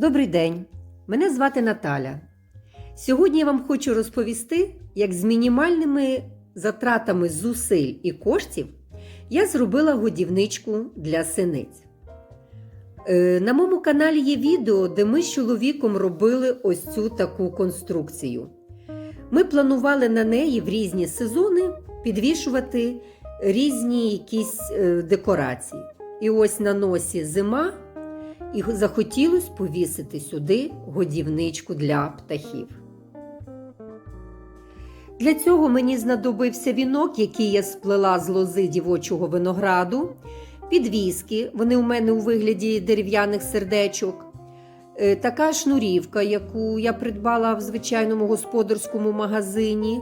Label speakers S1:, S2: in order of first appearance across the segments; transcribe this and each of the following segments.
S1: Добрий день, мене звати Наталя. Сьогодні я вам хочу розповісти, як з мінімальними затратами зусиль і коштів я зробила годівничку для синиць. Е, На моєму каналі є відео, де ми з чоловіком робили ось цю таку конструкцію. Ми планували на неї в різні сезони підвішувати різні якісь е, декорації. І ось на носі зима, і захотілося повісити сюди годівничку для птахів. Для цього мені знадобився вінок, який я сплела з лози дівочого винограду, підвіски, вони у мене у вигляді дерев'яних сердечок, е, така шнурівка, яку я придбала в звичайному господарському магазині.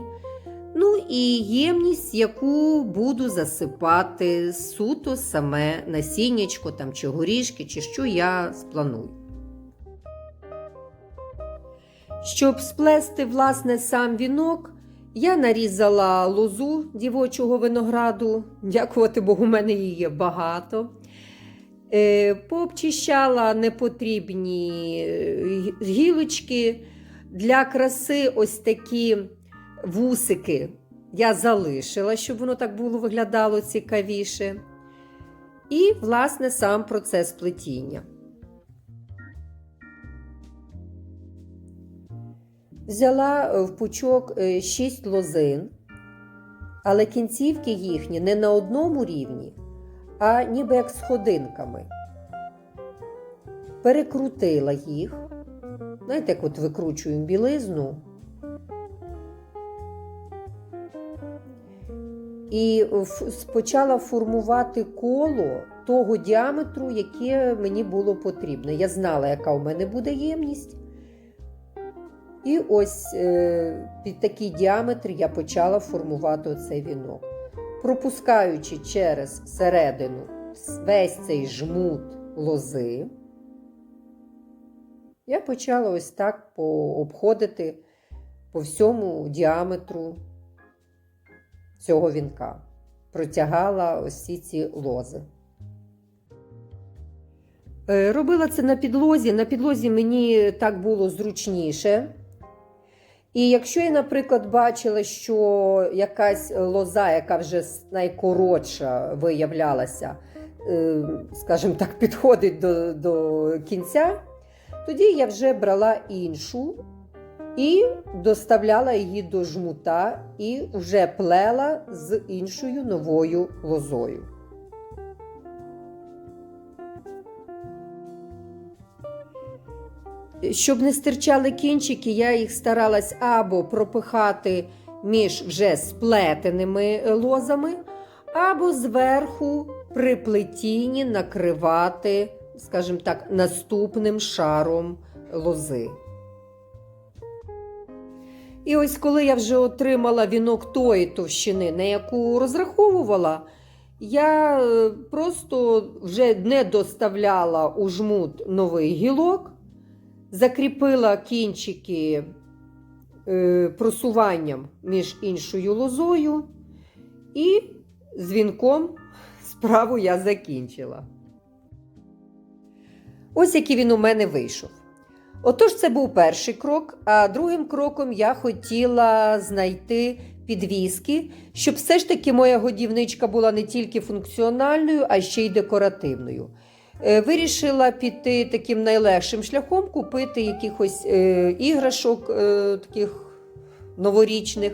S1: Ну і ємність, яку буду засипати суто саме насіннячко там, чи горішки, чи що я спланую. Щоб сплести власне сам вінок, я нарізала лозу дівочого винограду. Дякувати Богу, у мене її є багато. Е, Пообчищала непотрібні е, гілочки. Для краси ось такі вусики я залишила, щоб воно так було виглядало цікавіше. І, власне, сам процес плетіння. Взяла е, в пучок 6 лозин, але кінцівки їхні не на одному рівні, а ніби як сходинками. Перекрутила їх. Знаєте, як от викручуємо білизну. І почала формувати коло того діаметру, яке мені було потрібно. Я знала, яка у мене буде ємність. І ось е, під такий діаметр я почала формувати оцей вінок. Пропускаючи через середину весь цей жмут лози, я почала ось так обходити по всьому діаметру цього вінка. Протягала ось ці лози. Е, Робила це на підлозі. На підлозі мені так було зручніше. І якщо я, наприклад, бачила, що якась лоза, яка вже найкоротша виявлялася, е, скажімо так, підходить до, до кінця, тоді я вже брала іншу і доставляла її до жмута і вже плела з іншою новою лозою. Щоб не стирчали кінчики, я їх старалась або пропихати між вже сплетеними лозами, або зверху при плетінні накривати, скажімо так, наступним шаром лози. І ось коли я вже отримала вінок тої товщини, на яку розраховувала, я просто вже не доставляла у жмут новий гілок, закріпила кінчики е, просуванням між іншою лозою, і з вінком справу я закінчила. Ось який він у мене вийшов. Отож, це був перший крок, а другим кроком я хотіла знайти підвіски, щоб все ж таки моя годівничка була не тільки функціональною, а ще й декоративною. Е, Вирішила піти таким найлегшим шляхом, купити якихось е, іграшок е, таких новорічних.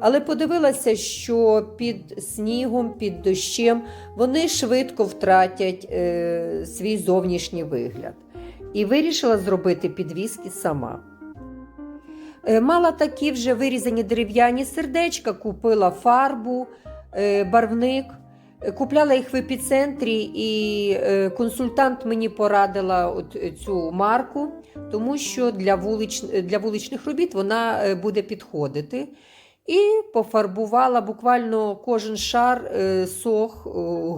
S1: Але подивилася, що під снігом, під дощем вони швидко втратять е, свій зовнішній вигляд і вирішила зробити підвіски сама. Е, Мала такі вже вирізані дерев'яні сердечка, купила фарбу, е, барвник, Е, купляла їх в епіцентрі, і консультант мені порадила от цю марку, тому що для, вулич... для вуличних робіт вона буде підходити. І пофарбувала буквально кожен шар сох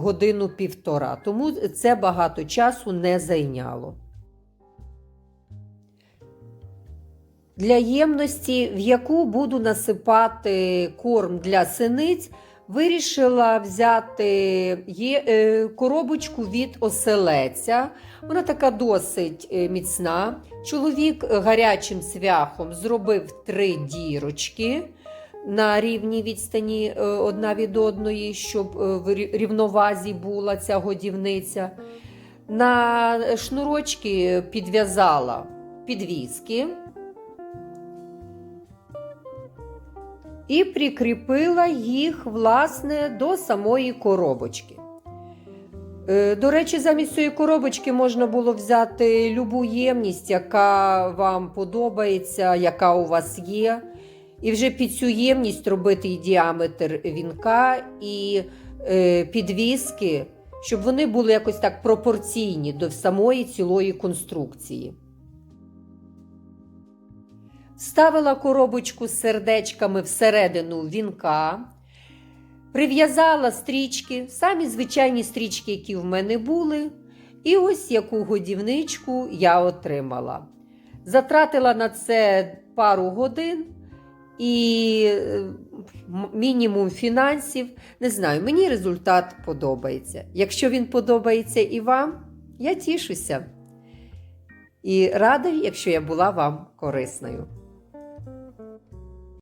S1: годину-півтора, тому це багато часу не зайняло. Для ємності, в яку буду насипати корм для синиць, вирішила взяти е, коробочку від оселеця. Вона така досить е, міцна. Чоловік гарячим цвяхом зробив три дірочки на рівній відстані е, одна від одної, щоб в рівновазі була ця годівниця. На шнурочки підв'язала підвіски і прикріпила їх власне до самої коробочки. Е, До речі, замість цієї коробочки можна було взяти любу ємність, яка вам подобається, яка у вас є. І вже під цю ємність робити і діаметр вінка, і е, підвіски, щоб вони були якось так пропорційні до самої цілої конструкції. Ставила коробочку з сердечками всередину вінка, прив'язала стрічки, самі звичайні стрічки, які в мене були, і ось яку годівничку я отримала. Затратила на це пару годин і е, мінімум фінансів. Не знаю, мені результат подобається. Якщо він подобається і вам, я тішуся. І рада, якщо я була вам корисною.